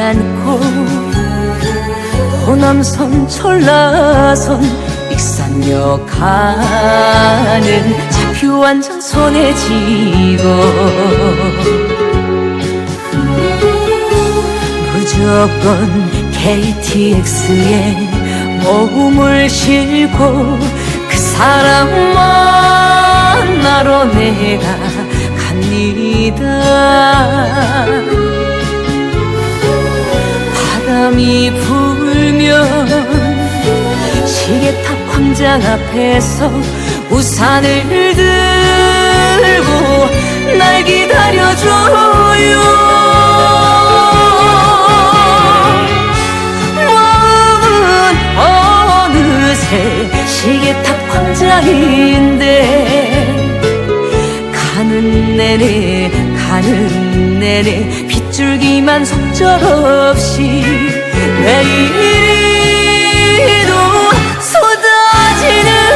않고 호남선 전라선 익산역 가는 차표 완전 손에 쥐고 무조건 KTX에 몸을 싣고 그 사람 만나러 내가 갑니다 바람이 불면 시계탑 광장 앞에서 우산을 들고 날 기다려줘요. 마음은 어느새 시계탑 광장인데 가는 내내 가는 내내 빗줄기만 속절없이 내일도 쏟아지는가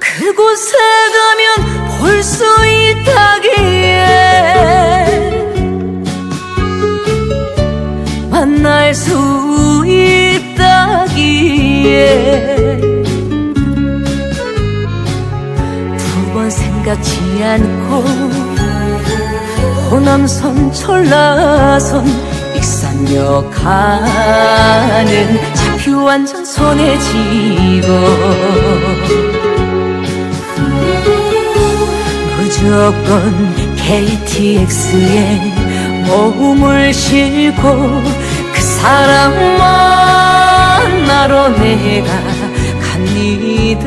그곳에 가면 볼수 수 있다기에 두 번 생각지 않고 호남선 전라선 익산역 가는 차표 완전 손에 쥐고 무조건 KTX에 몸을 싣고 그 사람 만나러 내가 갑니다.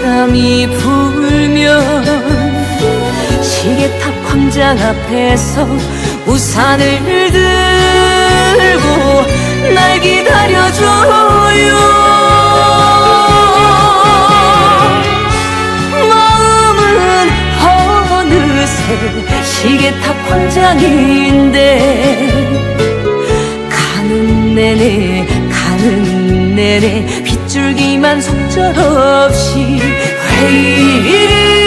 바람이 불면 시계탑 광장 앞에서 우산을 들고 날 기다려줘요. 시계탑 광장인데 가는 내내 가는 내내 빗줄기만 속절없이 왜 이리